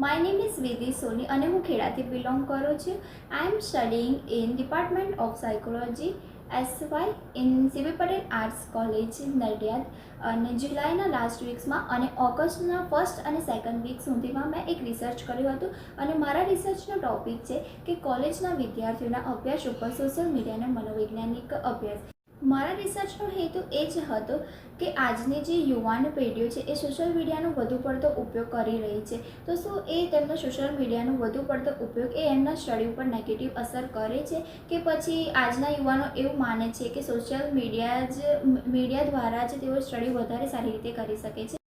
My name is વિધિ સોની અને હું ખેડાથી બિલોંગ કરું છું. I am studying in department of psychology SY in CB Patel arts college Nadiad. અને જુલાઈના લાસ્ટ વીક્સમાં અને ઓગસ્ટના ફર્સ્ટ અને સેકન્ડ વીક સુધીમાં મેં એક રિસર્ચ કર્યું હતું. અને મારા રિસર્ચનો ટોપિક છે કે કોલેજના વિદ્યાર્થીઓના અભ્યાસ ઉપર સોશિયલ મીડિયાના મનોવૈજ્ઞાનિક અભ્યાસ. મારા રિસર્ચનો હેતુ એ જ હતો કે આજની જે યુવાન પેઢીઓ છે, એ સોશિયલ મીડિયાનો વધુ પડતો ઉપયોગ કરી રહી છે. તો શું એ તેમનો સોશિયલ મીડિયાનો વધુ પડતો ઉપયોગ એ એમના સ્ટડી ઉપર નેગેટિવ અસર કરે છે? કે પછી આજના યુવાનો એવું માને છે કે સોશિયલ મીડિયા જ મીડિયા દ્વારા જ તેઓ સ્ટડી વધારે સારી રીતે કરી શકે છે?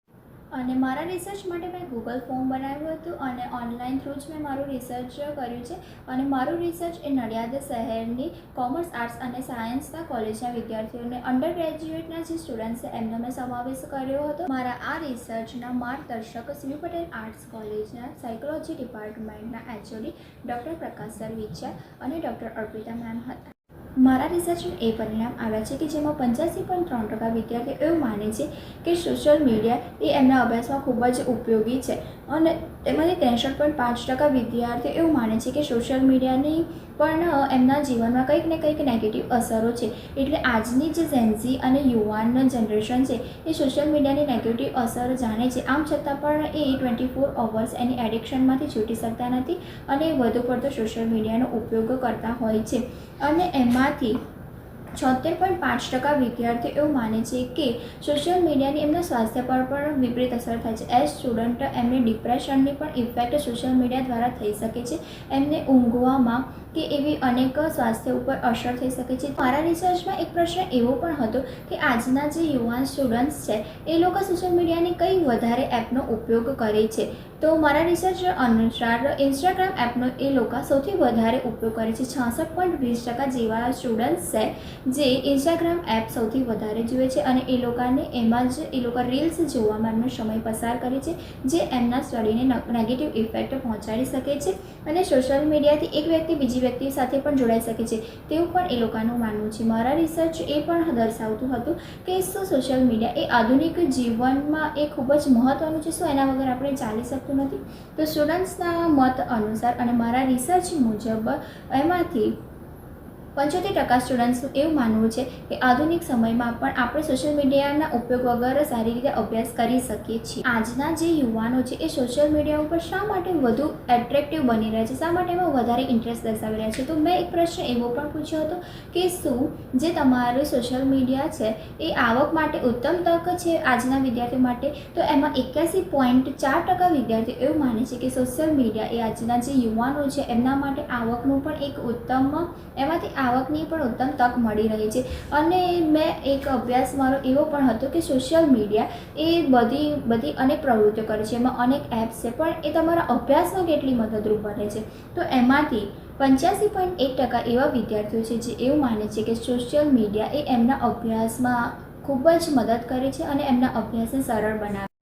અને મારા રિસર્ચ માટે મેં ગૂગલ ફોર્મ બનાવ્યું હતું અને ઓનલાઈન થ્રુ જ મેં મારું રિસર્ચ કર્યું છે. અને મારું રિસર્ચ એ નડિયાદ શહેરની કોમર્સ આર્ટ્સ અને સાયન્સના કોલેજના વિદ્યાર્થીઓને અંડર ગ્રેજ્યુએટના જે સ્ટુડન્ટ્સ છે, એમનો મેં સમાવેશ કર્યો હતો. મારા આ રિસર્ચના માર્ગદર્શક શ્રી પટેલ આર્ટ્સ કોલેજના સાયકોલોજી ડિપાર્ટમેન્ટના એચઓડી ડૉક્ટર પ્રકાશ સર વિચ્યા અને ડૉક્ટર અર્પિતા મેમ હતા. મારા રિસર્ચનું એ પરિણામ આવ્યા છે કે જેમાં પંચ્યાસી પોઈન્ટ ત્રણ ટકા વિદ્યાર્થીઓ એવું માને છે કે સોશિયલ મીડિયા એ એમના અભ્યાસમાં ખૂબ જ ઉપયોગી છે. અને તેમાંથી ત્રેસઠ પોઈન્ટ પાંચ ટકા વિદ્યાર્થીઓ એવું માને છે કે સોશિયલ મીડિયાની પણ એમના જીવનમાં કંઈક ને કંઈક નેગેટિવ અસરો છે. એટલે આજની જે ઝેન્ઝી અને યુવાન જનરેશન છે, એ સોશિયલ મીડિયાની નેગેટિવ અસર જાણે છે. આમ છતાં પણ એ ટ્વેન્ટી ફોર અવર્સ એની એડિક્શનમાંથી છૂટી શકતા નથી અને વધુ પડતો સોશિયલ મીડિયાનો ઉપયોગ કરતા હોય છે. અને એમાંથી છોતેર પોઈન્ટ પાંચ ટકા વિદ્યાર્થીઓ એવું માને છે કે સોશિયલ મીડિયાની એમના સ્વાસ્થ્ય પર પણ વિપરીત અસર થાય છે. એઝ સ્ટુડન્ટ એમને ડિપ્રેશનની પણ ઇફેક્ટ સોશિયલ મીડિયા દ્વારા થઈ શકે છે. એમને ઊંઘવામાં કે એવી અનેક સ્વાસ્થ્ય ઉપર અસર થઈ શકે છે. મારા રિસર્ચમાં એક પ્રશ્ન એવો પણ હતો કે આજના જે યુવાન સ્ટુડન્ટ્સ છે, એ લોકો સોશિયલ મીડિયાની કઈ વધારે એપનો ઉપયોગ કરે છે? તો મારા રિસર્ચ અનુસાર ઇન્સ્ટાગ્રામ એપનો એ લોકો સૌથી વધારે ઉપયોગ કરે છે. છાસઠ પોઈન્ટ વીસ ટકા જેવા સ્ટુડન્ટ્સ છે જે ઇન્સ્ટાગ્રામ એપ સૌથી વધારે જુએ છે અને એ લોકોને એમાં જ, એ લોકો રીલ્સ જોવામાં એમનો સમય પસાર કરે છે, જે એમના સ્ટડીને નેગેટિવ ઇફેક્ટ પહોંચાડી શકે છે અને સોશિયલ મીડિયાથી એક વ્યક્તિ બીજી વ્યક્તિ સાથે પણ જોડાઈ શકે છે. તેવું પણ એ લોકોનું માનવું છે. મારા રિસર્ચ એ પણ દર્શાવતું હતું કે શું સોશિયલ મીડિયા એ આધુનિક જીવનમાં એ ખૂબ જ મહત્ત્વનું છે, શું એના વગર આપણે ચાલી શકતું નથી? તો સ્ટુડન્ટ્સના મત અનુસાર અને મારા રિસર્ચ મુજબ એમાંથી પંચોતેર ટકા સ્ટુડન્ટ્સનું એવું માનવું છે કે આધુનિક સમયમાં પણ આપણે સોશિયલ મીડિયાના ઉપયોગ વગર સારી રીતે અભ્યાસ કરી શકીએ છીએ. આજના જે યુવાનો છે એ સોશિયલ મીડિયા ઉપર શા માટે વધુ એટ્રેક્ટિવ બની રહ્યા છે? શા માટે એમાં વધારે ઇન્ટરેસ્ટ દર્શાવી રહ્યા છે? તો મેં એક પ્રશ્ન એવો પણ પૂછ્યો હતો કે શું જે તમારું સોશિયલ મીડિયા છે એ આવક માટે ઉત્તમ તક છે આજના વિદ્યાર્થીઓ માટે? તો એમાં એક્યાસી પોઈન્ટ ચાર ટકા વિદ્યાર્થીઓ એવું માને છે કે સોશિયલ મીડિયા એ આજના જે યુવાનો છે એમના માટે આવકનું પણ એક ઉત્તમ એમાંથી આવકની પણ ઉત્તમ તક મળી રહી છે. અને મેં એક અભ્યાસ મારો એવો પણ હતો કે સોશિયલ મીડિયા એ બધી બધી અનેક પ્રવૃત્તિઓ કરે છે. એમાં અનેક એપ્સ છે. પણ એ તમારા અભ્યાસમાં કેટલી મદદરૂપ બને છે? તો એમાંથી પંચ્યાસી પોઈન્ટ એક ટકા એવા વિદ્યાર્થીઓ છે જે એવું માને છે કે સોશિયલ મીડિયા એ એમના અભ્યાસમાં ખૂબ જ મદદ કરે છે અને એમના અભ્યાસને સરળ બનાવે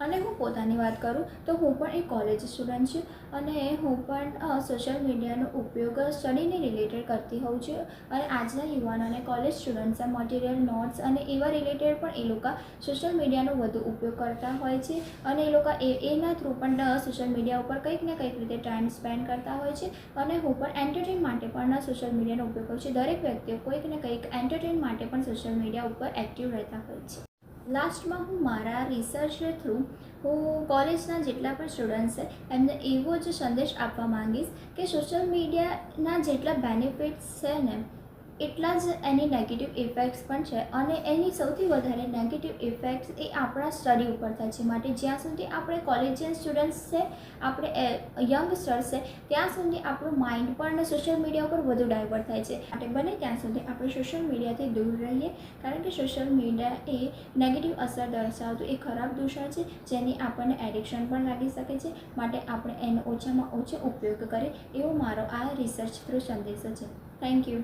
અને હું પોતાની વાત કરું તો હું પણ એક કોલેજ સ્ટુડન્ટ છું અને હું પણ સોશિયલ મીડિયાનો ઉપયોગ સ્ટડીને રિલેટેડ કરતી હોઉં છું. અને આજના યુવાનોને કોલેજ સ્ટુડન્ટ્સ મટીરિયલ નોટ્સ અને એવા રિલેટેડ પણ એ લોકો સોશિયલ મીડિયાનો વધુ ઉપયોગ કરતા હોય છે. અને એ લોકો એ, એના થ્રુ પણ સોશિયલ મીડિયા ઉપર કંઈક ને કંઈક રીતે ટાઈમ સ્પેન્ડ કરતા હોય છે. અને હું પણ એન્ટરટેન માટે પણ સોશિયલ મીડિયાનો ઉપયોગ કરું છું. દરેક વ્યક્તિઓ કોઈક ને કંઈક એન્ટરટેન માટે પણ સોશિયલ મીડિયા ઉપર એક્ટિવ રહેતા હોય છે. લાસ્ટમાં હું મારા રિસર્ચ થ્રુ હું કોલેજના જેટલા પણ સ્ટુડન્ટ્સ છે, એમને એવો જ સંદેશ આપવા માંગીશ કે સોશિયલ મીડિયાના જેટલા બેનિફિટ્સ છે ને એટલા જ એની નેગેટિવ ઇફેક્ટ્સ પણ છે અને એની સૌથી વધારે નેગેટિવ ઇફેક્ટ્સ એ આપણા સ્ટડી ઉપર થાય છે. માટે જ્યાં સુધી આપણે કોલેજિયન સ્ટુડન્ટ્સ છે, આપણે યંગસ્ટર્સ છે, ત્યાં સુધી આપણું માઇન્ડ પણ સોશિયલ મીડિયા ઉપર વધુ ડાયવર્ટ થાય છે. માટે બને ત્યાં સુધી આપણે સોશિયલ મીડિયાથી દૂર રહીએ. કારણ કે સોશિયલ મીડિયા એ નેગેટિવ અસર દર્શાવતું એ ખરાબ દૂષણ છે, જેની આપણને એડિક્શન પણ લાગી શકે છે. માટે આપણે એનો ઓછામાં ઓછો ઉપયોગ કરીએ. એવો મારો આ રિસર્ચ થ્રુ સંદેશો છે. Thank you